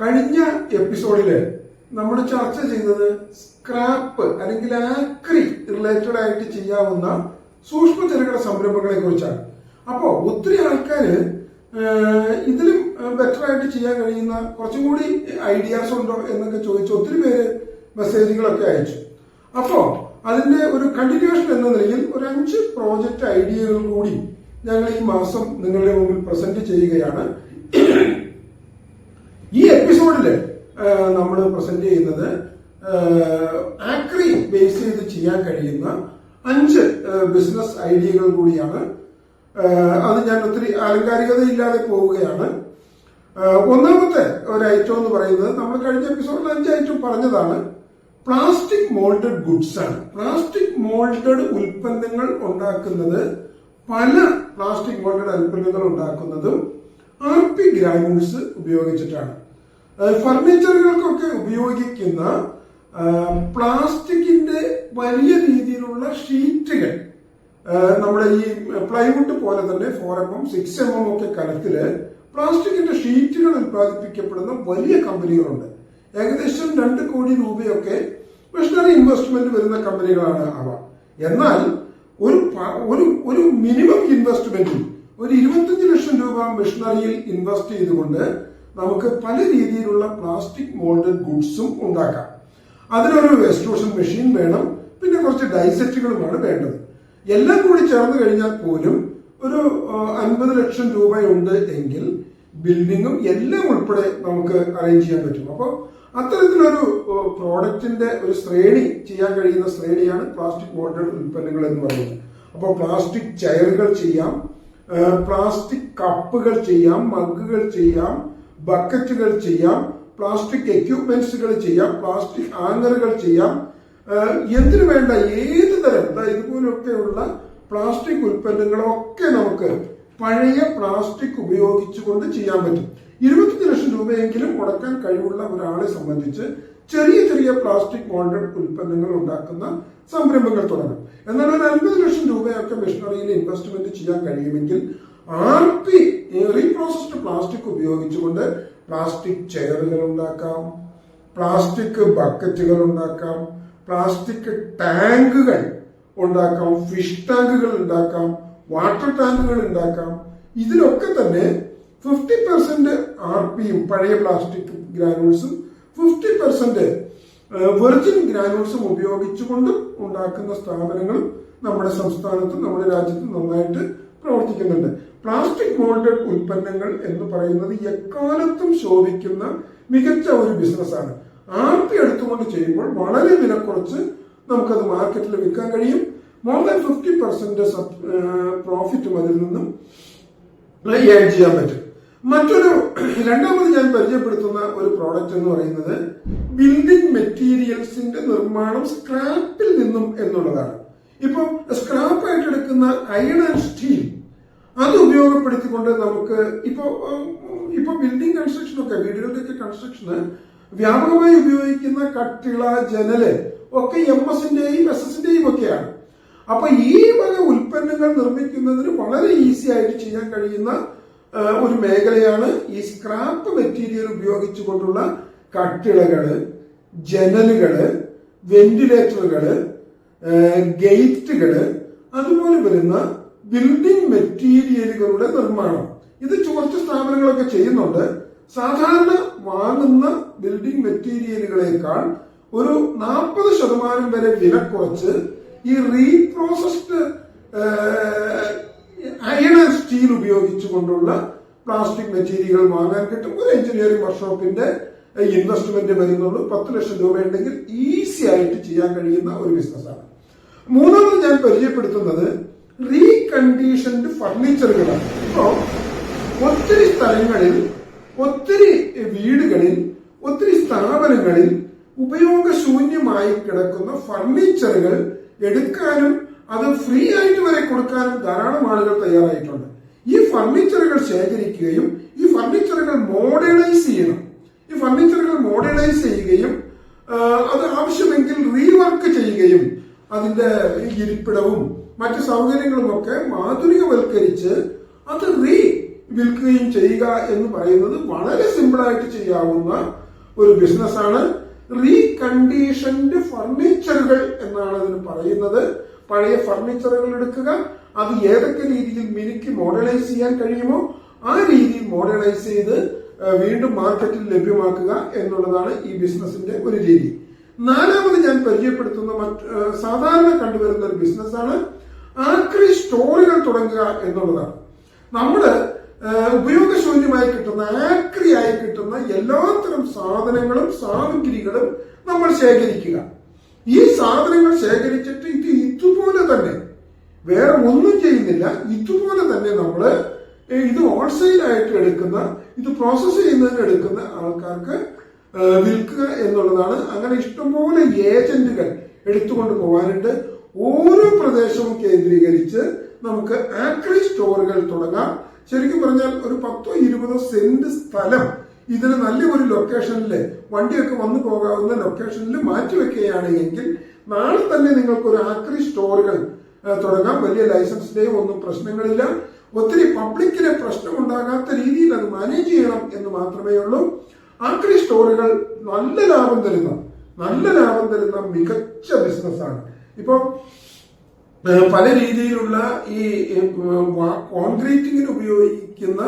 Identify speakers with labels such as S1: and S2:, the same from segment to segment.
S1: കഴിഞ്ഞ എപ്പിസോഡിൽ നമ്മൾ ചർച്ച ചെയ്തത് സ്ക്രാപ്പ് അല്ലെങ്കിൽ ആക്രി റിലേറ്റഡ് ആയിട്ട് ചെയ്യാവുന്ന സൂക്ഷ്മ ചെറുകിട സംരംഭങ്ങളെ കുറിച്ചാണ്. അപ്പോൾ ഒത്തിരി ആൾക്കാര് ഇതിലും ബെറ്റർ ആയിട്ട് ചെയ്യാൻ കഴിയുന്ന കുറച്ചും കൂടി ഐഡിയാസ് ഉണ്ടോ എന്നൊക്കെ ചോദിച്ച് ഒത്തിരി പേര് മെസ്സേജുകളൊക്കെ അയച്ചു. അപ്പോൾ അതിന്റെ ഒരു കണ്ടിന്യൂഷൻ എന്ന നിലയിൽ ഒരു അഞ്ച് പ്രോജക്റ്റ് ഐഡിയകൾ കൂടി ഞങ്ങൾ ഈ മാസം നിങ്ങളുടെ മുമ്പിൽ പ്രസന്റ് ചെയ്യുകയാണ്. എപ്പിസോഡിൽ നമ്മൾ പ്രസന്റ് ചെയ്യുന്നത് ആക്രി ബേസ് ചെയ്ത് ചെയ്യാൻ കഴിയുന്ന അഞ്ച് ബിസിനസ് ഐഡിയകൾ കൂടിയാണ്. അത് ഞാൻ ഒത്തിരി ആലങ്കാരികതയില്ലാതെ പോവുകയാണ്. ഒന്നാമത്തെ ഒരു ഐറ്റം എന്ന് പറയുന്നത് നമ്മൾ കഴിഞ്ഞ എപ്പിസോഡിൽ അഞ്ച് ഐറ്റം പറഞ്ഞതാണ്. പ്ലാസ്റ്റിക് മോൾഡഡ് ഗുഡ്സ് ആണ്. പ്ലാസ്റ്റിക് മോൾഡഡ് ഉൽപ്പന്നങ്ങൾ ഉണ്ടാക്കുന്നത് പല പ്ലാസ്റ്റിക് മോൾഡഡ് ഉൽപ്പന്നങ്ങൾ ഉണ്ടാക്കുന്നതും ആർ പി ഗ്രാനുൾസ് ഉപയോഗിച്ചിട്ടാണ്. ഫർണിച്ചറുകൾക്കൊക്കെ ഉപയോഗിക്കുന്ന പ്ലാസ്റ്റിക്കിന്റെ വലിയ രീതിയിലുള്ള ഷീറ്റുകൾ. നമ്മുടെ ഈ പ്ലൈവുഡ് പോലെ തന്നെ four M M six M M ഒക്കെ കനത്തിൽ പ്ലാസ്റ്റിക്കിന്റെ ഷീറ്റുകൾ ഉത്പാദിപ്പിക്കപ്പെടുന്ന വലിയ കമ്പനികളുണ്ട്. ഏകദേശം രണ്ട് കോടി രൂപയൊക്കെ മിഷണറി ഇൻവെസ്റ്റ്മെന്റ് വരുന്ന കമ്പനികളാണ് അവ. എന്നാൽ ഒരു ഒരു ഒരു മിനിമം ഇൻവെസ്റ്റ്മെന്റിൽ ഒരു ഇരുപത്തഞ്ച് ലക്ഷം രൂപ മിഷണറിയിൽ ഇൻവെസ്റ്റ് ചെയ്തുകൊണ്ട് നമുക്ക് പല രീതിയിലുള്ള പ്ലാസ്റ്റിക് മോൾഡഡ് ഗുഡ്സും ഉണ്ടാക്കാം. അതിനൊരു എക്സ്ട്രൂഷൻ മെഷീൻ വേണം പിന്നെ കുറച്ച് ഡൈസെറ്റുകളുമാണ് വേണ്ടത്. എല്ലാം കൂടി ചേർന്ന് കഴിഞ്ഞാൽ പോലും ഒരു അൻപത് ലക്ഷം രൂപയുണ്ട് എങ്കിൽ ബിൽഡിങ്ങും എല്ലാം ഉൾപ്പെടെ നമുക്ക് അറേഞ്ച് ചെയ്യാൻ പറ്റും. അപ്പോൾ അത്തരത്തിലൊരു പ്രോഡക്റ്റിന്റെ ഒരു ശ്രേണി ചെയ്യാൻ കഴിയുന്ന ശ്രേണിയാണ് പ്ലാസ്റ്റിക് മോൾഡഡ് ഉൽപ്പന്നങ്ങൾ എന്ന് പറയുന്നത്. അപ്പോൾ പ്ലാസ്റ്റിക് ചെയറുകൾ ചെയ്യാം പ്ലാസ്റ്റിക് കപ്പുകൾ ചെയ്യാം മഗ്ഗുകൾ ചെയ്യാം ബക്കറ്റുകൾ ചെയ്യാം പ്ലാസ്റ്റിക് എക്യുപ്മെന്റ്സുകൾ ചെയ്യാം പ്ലാസ്റ്റിക് ഹാങ്ങറുകൾ ചെയ്യാം. എന്തിനു വേണ്ട ഏത് തരം ഇതുപോലൊക്കെയുള്ള പ്ലാസ്റ്റിക് ഉൽപ്പന്നങ്ങളൊക്കെ നമുക്ക് പഴയ പ്ലാസ്റ്റിക് ഉപയോഗിച്ചുകൊണ്ട് ചെയ്യാൻ പറ്റും. ഇരുപത്തഞ്ച് ലക്ഷം രൂപയെങ്കിലും മുടക്കാൻ കഴിവുള്ള ഒരാളെ സംബന്ധിച്ച് ചെറിയ ചെറിയ പ്ലാസ്റ്റിക് മോൾഡഡ് ഉൽപ്പന്നങ്ങൾ ഉണ്ടാക്കുന്ന സംരംഭങ്ങൾ തുടങ്ങും. എന്നാൽ ഒരു അൻപത് ലക്ഷം രൂപയൊക്കെ മെഷീനറിയിൽ ഇൻവെസ്റ്റ്മെന്റ് ചെയ്യാൻ കഴിയുമെങ്കിൽ ആർ പി റീപ്രോസസ്ഡ് പ്ലാസ്റ്റിക് ഉപയോഗിച്ചുകൊണ്ട് പ്ലാസ്റ്റിക് ചെയറുകൾ ഉണ്ടാക്കാം പ്ലാസ്റ്റിക് ബക്കറ്റുകൾ ഉണ്ടാക്കാം പ്ലാസ്റ്റിക് ടാങ്കുകൾ ഉണ്ടാക്കാം ഫിഷ് ടാങ്കുകൾ ഉണ്ടാക്കാം വാട്ടർ ടാങ്കുകൾ ഉണ്ടാക്കാം. ഇതിലൊക്കെ തന്നെ ഫിഫ്റ്റി പെർസെന്റ് ആർ പിയും പഴയ പ്ലാസ്റ്റിക് ഗ്രാനുൾസും ഫിഫ്റ്റി പെർസെന്റ് വെർജിൻ ഗ്രാനുൾസും ഉപയോഗിച്ചുകൊണ്ട് ഉണ്ടാക്കുന്ന സ്ഥാപനങ്ങളും നമ്മുടെ സംസ്ഥാനത്തും നമ്മുടെ രാജ്യത്തും നന്നായിട്ട് പ്രവർത്തിക്കുന്നുണ്ട്. പ്ലാസ്റ്റിക് മോൾഡഡ് ഉൽപ്പന്നങ്ങൾ എന്ന് പറയുന്നത് എക്കാലത്തും ശോഭിക്കുന്ന മികച്ച ഒരു ബിസിനസ്സാണ് ആർത്തി എടുത്തുകൊണ്ട് ചെയ്യുമ്പോൾ വളരെ വില കുറച്ച് നമുക്കത് മാർക്കറ്റിൽ വിൽക്കാൻ കഴിയും. മോർ ദാൻ ഫിഫ്റ്റി പെർസെന്റ് പ്രോഫിറ്റും അതിൽ നിന്നും ഏഡ് ചെയ്യാൻ പറ്റും. മറ്റൊരു രണ്ടാമത് ഞാൻ പരിചയപ്പെടുത്തുന്ന ഒരു പ്രോഡക്റ്റ് എന്ന് പറയുന്നത് ബിൽഡിംഗ് മെറ്റീരിയൽസിന്റെ നിർമ്മാണം സ്ക്രാപ്പിൽ നിന്നും എന്നുള്ളതാണ്. ഇപ്പൊ സ്ക്രാപ്പ് ആയിട്ട് എടുക്കുന്ന അയൺ ആൻഡ് സ്റ്റീൽ അത് ഉപയോഗപ്പെടുത്തിക്കൊണ്ട് നമുക്ക് ഇപ്പൊ ഇപ്പോൾ ഇപ്പൊ ബിൽഡിംഗ് കൺസ്ട്രക്ഷൻ ഒക്കെ വീടുകളുടെയൊക്കെ കൺസ്ട്രക്ഷന് വ്യാപകമായി ഉപയോഗിക്കുന്ന കട്ടിള ജനൽ ഒക്കെ എം എസിന്റെയും എസ് എസിന്റെയും ഒക്കെയാണ്. അപ്പൊ ഈ വക ഉൽപ്പന്നങ്ങൾ നിർമ്മിക്കുന്നതിന് വളരെ ഈസി ആയിട്ട് ചെയ്യാൻ കഴിയുന്ന ഒരു മേഖലയാണ് ഈ സ്ക്രാപ്പ് മെറ്റീരിയൽ ഉപയോഗിച്ചുകൊണ്ടുള്ള കട്ടിളകൾ ജനലുകൾ വെന്റിലേറ്ററുകൾ ഗേറ്റുകൾ അതുപോലെ വരുന്ന ബിൽഡിംഗ് മെറ്റീരിയലുകളുടെ നിർമ്മാണം. ഇത് കുറച്ച് സ്ഥാപനങ്ങളൊക്കെ ചെയ്യുന്നുണ്ട്. സാധാരണ വാങ്ങുന്ന ബിൽഡിംഗ് മെറ്റീരിയലുകളെക്കാൾ ഒരു നാൽപ്പത് ശതമാനം വരെ വില കുറച്ച് ഈ റീപ്രോസസ്ഡ് അയൺ ആൻഡ് സ്റ്റീൽ ഉപയോഗിച്ചുകൊണ്ടുള്ള പ്ലാസ്റ്റിക് മെറ്റീരിയലുകൾ വാങ്ങാൻ കിട്ടും. ഒരു എഞ്ചിനീയറിംഗ് വർക്ക്ഷോപ്പിന്റെ ഇൻവെസ്റ്റ്മെന്റ് വരുന്നുള്ളൂ. പത്ത് ലക്ഷം രൂപ ഉണ്ടെങ്കിൽ ഈസി ആയിട്ട് ചെയ്യാൻ കഴിയുന്ന ഒരു ബിസിനസ്സാണ് മൂന്നാമത് ഞാൻ പരിചയപ്പെടുത്തുന്നത് റീകണ്ടീഷൻഡ് ഫർണിച്ചറുകളാണ് അപ്പോ ഒത്തിരി സ്ഥലങ്ങളിൽ ഒത്തിരി വീടുകളിൽ ഒത്തിരി സ്ഥാപനങ്ങളിൽ ഉപയോഗശൂന്യമായി കിടക്കുന്ന ഫർണിച്ചറുകൾ എടുക്കാനും അത് ഫ്രീ ആയിട്ട് വരെ കൊടുക്കാനും ധാരാളം ആളുകൾ തയ്യാറായിട്ടുണ്ട്. ഈ ഫർണിച്ചറുകൾ ശേഖരിക്കുകയും ഈ ഫർണിച്ചറുകൾ മോഡേണൈസ് ചെയ്യണം. ഈ ഫർണിച്ചറുകൾ മോഡേണൈസ് ചെയ്യുകയും അത് ആവശ്യമെങ്കിൽ റീവർക്ക് ചെയ്യുകയും അതിന്റെ ഇരിപ്പിടവും മറ്റു സൗകര്യങ്ങളുമൊക്കെ മാധുരികവൽക്കരിച്ച് അത് റീ വിൽക്കുകയും ചെയ്യുക എന്ന് പറയുന്നത് വളരെ സിമ്പിളായിട്ട് ചെയ്യാവുന്ന ഒരു ബിസിനസ്സാണ് റീകണ്ടീഷൻഡ് ഫർണിച്ചറുകൾ എന്നാണ് അതിന് പറയുന്നത്. പഴയ ഫർണിച്ചറുകൾ എടുക്കുക. അത് ഏതൊക്കെ രീതിയിൽ മിനുക്കി മോഡലൈസ് ചെയ്യാൻ കഴിയുമോ ആ രീതിയിൽ മോഡലൈസ് ചെയ്ത് വീണ്ടും മാർക്കറ്റിൽ ലഭ്യമാക്കുക എന്നുള്ളതാണ് ഈ ബിസിനസിന്റെ ഒരു രീതി. നാലാമത് ഞാൻ പരിചയപ്പെടുത്തുന്ന സാധാരണ കണ്ടുവരുന്ന ഒരു ബിസിനസ്സാണ് ആക്രി സ്റ്റോറികൾ തുടങ്ങുക എന്നുള്ളതാണ്. നമ്മൾ ഉപയോഗശൂന്യമായി കിട്ടുന്ന ആക്രിയായി കിട്ടുന്ന എല്ലാത്തരം സാധനങ്ങളും സാമഗ്രികളും നമ്മൾ ശേഖരിക്കുക. ഈ സാധനങ്ങൾ ശേഖരിച്ചിട്ട് ഇത് ഇതുപോലെ തന്നെ വേറെ ഒന്നും ചെയ്യുന്നില്ല ഇതുപോലെ തന്നെ നമ്മൾ ഇത് ഹോൾസെയിൽ ആയിട്ട് എടുക്കുന്ന ഇത് പ്രോസസ് ചെയ്യുന്നതിന് എടുക്കുന്ന ആൾക്കാർക്ക് വിൽക്കുക എന്നുള്ളതാണ്. അങ്ങനെ ഇഷ്ടംപോലെ ഏജന്റുകൾ എടുത്തുകൊണ്ട് പോകാനുണ്ട്. ഓരോ പ്രദേശവും കേന്ദ്രീകരിച്ച് നമുക്ക് ആക്രി സ്റ്റോറുകൾ തുടങ്ങാം. ശരിക്കും പറഞ്ഞാൽ ഒരു പത്തോ ഇരുപതോ സെന്റ് സ്ഥലം ഇതിന് നല്ല ഒരു ലൊക്കേഷനിൽ വണ്ടിയൊക്കെ വന്നു പോകാവുന്ന ലൊക്കേഷനിൽ മാറ്റിവെക്കുകയാണ് എങ്കിൽ നാളെ തന്നെ നിങ്ങൾക്ക് ഒരു ആക്രി സ്റ്റോറുകൾ തുടങ്ങാം. വലിയ ലൈസൻസിന്റെയും ഒന്നും പ്രശ്നങ്ങളില്ല. ഒത്തിരി പബ്ലിക്കിന് പ്രശ്നമുണ്ടാകാത്ത രീതിയിൽ അത് മാനേജ് ചെയ്യണം എന്ന് മാത്രമേ ഉള്ളൂ. ആക്രി സ്റ്റോറുകൾ നല്ല ലാഭം തരുന്ന നല്ല ലാഭം തരുന്ന മികച്ച ബിസിനസ്സാണ് ഇപ്പൊ പല രീതിയിലുള്ള ഈ കോൺക്രീറ്റിങ്ങിന് ഉപയോഗിക്കുന്ന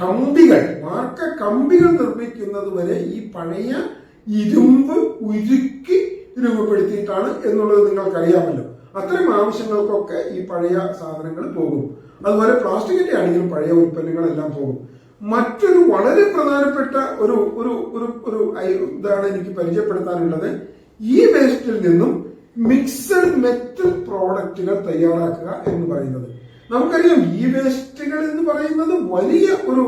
S1: കമ്പികൾ വാർക്ക കമ്പികൾ നിർമ്മിക്കുന്നത് വരെ ഈ പഴയ ഇരുമ്പ് ഉരുക്കി രൂപപ്പെടുത്തിയിട്ടാണ് എന്നുള്ളത് നിങ്ങൾക്കറിയാമല്ലോ. അത്തരം ആവശ്യങ്ങൾക്കൊക്കെ ഈ പഴയ സാധനങ്ങൾ പോകും. അതുപോലെ പ്ലാസ്റ്റിക്കിന്റെ ആണെങ്കിലും പഴയ ഉൽപ്പന്നങ്ങളെല്ലാം പോകും. മറ്റൊരു വളരെ പ്രധാനപ്പെട്ട ഒരു ഒരു ഒരു ഇതാണ് എനിക്ക് പരിചയപ്പെടുത്താനുള്ളത്. ഈ വേസ്റ്റിൽ നിന്നും മിക്സഡ് മെറ്റൽ പ്രോഡക്റ്റുകൾ തയ്യാറാക്കുക എന്ന് പറയുന്നത്. നമുക്കറിയാം ഈ വേസ്റ്റുകൾ എന്ന് പറയുന്നത് വലിയ ഒരു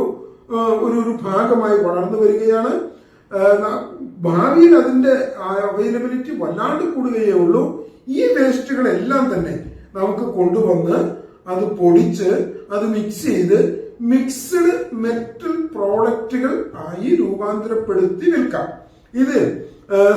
S1: ഒരു ഒരു ഭാഗമായി വളർന്നു വരികയാണ്. ഭാവിയിൽ അതിന്റെ അവൈലബിലിറ്റി വല്ലാണ്ട് കൂടുകയേ ഉള്ളൂ. ഈ വേസ്റ്റുകളെല്ലാം തന്നെ നമുക്ക് കൊണ്ടുവന്ന് അത് പൊടിച്ച് അത് മിക്സ് ചെയ്ത് മിക്സഡ് മെറ്റൽ പ്രോഡക്റ്റുകൾ ആയി രൂപാന്തരപ്പെടുത്തി വിൽക്കാം. ഇത്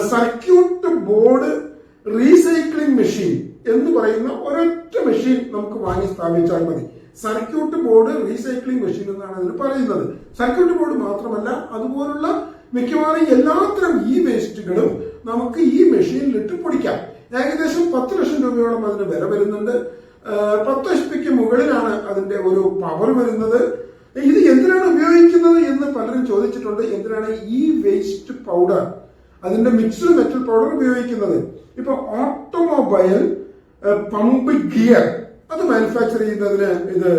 S1: സർക്യൂട്ട് ബോർഡ് റീസൈക്ലിംഗ് മെഷീൻ എന്ന് പറയുന്ന ഒരൊറ്റ മെഷീൻ നമുക്ക് വാങ്ങി സ്ഥാപിച്ചാൽ മതി. സർക്യൂട്ട് ബോർഡ് റീസൈക്ലിംഗ് മെഷീൻ എന്നാണ് അതിന് പറയുന്നത്. സർക്യൂട്ട് ബോർഡ് മാത്രമല്ല അതുപോലുള്ള മിക്കവാറും എല്ലാത്തരം ഈ വേസ്റ്റുകളും നമുക്ക് ഈ മെഷീനിലിട്ട് പൊടിക്കാം. ഏകദേശം പത്ത് ലക്ഷം രൂപയോളം അതിന് വില വരുന്നുണ്ട്. പത്ത് എച്ച് പിക്ക് മുകളിലാണ് അതിന്റെ ഒരു പവർ വരുന്നത്. ഇത് എന്തിനാണ് ഉപയോഗിക്കുന്നത് എന്ന് പലരും ചോദിച്ചിട്ടുണ്ട്. എന്തിനാണ് ഈ വേസ്റ്റ് പൗഡർ അതിന്റെ മിക്സ്ഡ് മെറ്റൽ പൗഡർ ഉപയോഗിക്കുന്നത്. ഇപ്പൊ ഓട്ടോമൊബൈൽ പമ്പ് ഗിയർ അത് മാനുഫാക്ചർ ചെയ്യുന്നതിന് ഇത്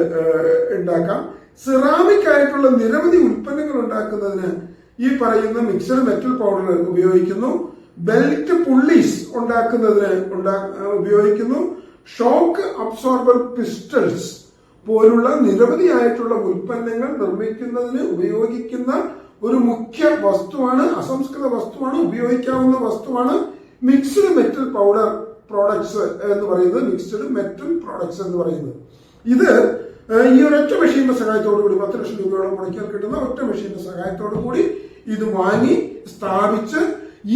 S1: ഉണ്ടാക്കാം. സിറാമിക് ആയിട്ടുള്ള നിരവധി ഉൽപ്പന്നങ്ങൾ ഉണ്ടാക്കുന്നതിന് ഈ പറയുന്ന മിക്സഡ് മെറ്റൽ പൗഡർ ഉപയോഗിക്കുന്നു. ബെൽറ്റ് പുള്ളീസ് ഉണ്ടാക്കുന്നതിന് ഉപയോഗിക്കുന്നു. ഷോക്ക് അബ്സോർബർ പിസ്റ്റൽസ് പോലുള്ള നിരവധിയായിട്ടുള്ള ഉൽപ്പന്നങ്ങൾ നിർമ്മിക്കുന്നതിന് ഉപയോഗിക്കുന്ന ഒരു മുഖ്യ വസ്തുവാണ് അസംസ്കൃത വസ്തുവാണ് ഉപയോഗിക്കാവുന്ന വസ്തുവാണ് മിക്സ്ഡ് മെറ്റൽ പൗഡർ പ്രോഡക്ട്സ് എന്ന് പറയുന്നത് മിക്സ്ഡ് മെറ്റൽ പ്രോഡക്ട്സ് എന്ന് പറയുന്നത്. ഇത് ഈ ഒരൊറ്റ മെഷീന്റെ സഹായത്തോടു കൂടി പത്ത് ലക്ഷം രൂപയോളം മുടക്കിയാൽ കിട്ടുന്ന ഒറ്റ മെഷീന്റെ സഹായത്തോടു കൂടി ഇത് വാങ്ങി സ്ഥാപിച്ച്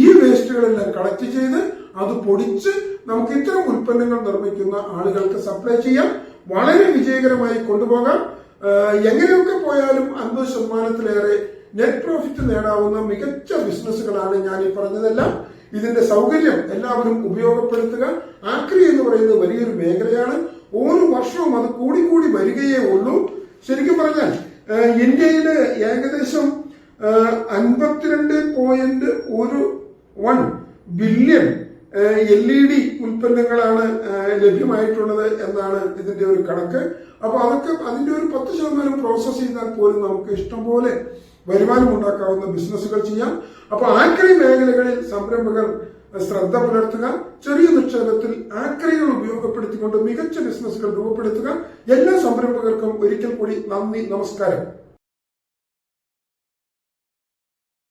S1: ഈ വേസ്റ്റുകളെല്ലാം കളക്ട് ചെയ്ത് അത് പൊടിച്ച് നമുക്ക് ഇത്തരം ഉൽപ്പന്നങ്ങൾ നിർമ്മിക്കുന്ന ആളുകൾക്ക് സപ്ലൈ ചെയ്യാം. വളരെ വിജയകരമായി കൊണ്ടുപോകാം. എങ്ങനെയൊക്കെ പോയാലും അൻപത് ശതമാനത്തിലേറെ നെറ്റ് പ്രോഫിറ്റ് നേടാവുന്ന മികച്ച ബിസിനസ്സുകളാണ് ഞാൻ ഈ പറഞ്ഞതെല്ലാം. ഇതിന്റെ സൗകര്യം എല്ലാവരും ഉപയോഗപ്പെടുത്തുക. ആക്രി എന്ന് പറയുന്നത് വലിയൊരു മേഖലയാണ്. ഓരോ വർഷവും അത് കൂടി കൂടി വരികയേ ഉള്ളൂ. ശരിക്കും പറഞ്ഞാൽ ഇന്ത്യയിൽ ഏകദേശം അൻപത്തിരണ്ട് പോയിന്റ് ഒരു one billion L E D ഉൽപ്പന്നങ്ങളാണ് ലഭ്യമായിട്ടുള്ളത് എന്നാണ് ഇതിന്റെ ഒരു കണക്ക്. അപ്പൊ അതൊക്കെ അതിന്റെ ഒരു പത്ത് ശതമാനം പ്രോസസ് ചെയ്താൽ പോലും നമുക്ക് ഇഷ്ടംപോലെ വരുമാനം ഉണ്ടാക്കാവുന്ന ബിസിനസ്സുകൾ ചെയ്യാം. അപ്പൊ ആക്രി മേഖലകളിൽ സംരംഭകർ ശ്രദ്ധ പുലർത്തുക ചെറിയ നിക്ഷേപത്തിൽ ആക്രികൾ ഉപയോഗപ്പെടുത്തിക്കൊണ്ട് മികച്ച ബിസിനസ്സുകൾ രൂപപ്പെടുത്തുക. എല്ലാ സംരംഭകർക്കും ഒരിക്കൽ കൂടി നന്ദി നമസ്കാരം.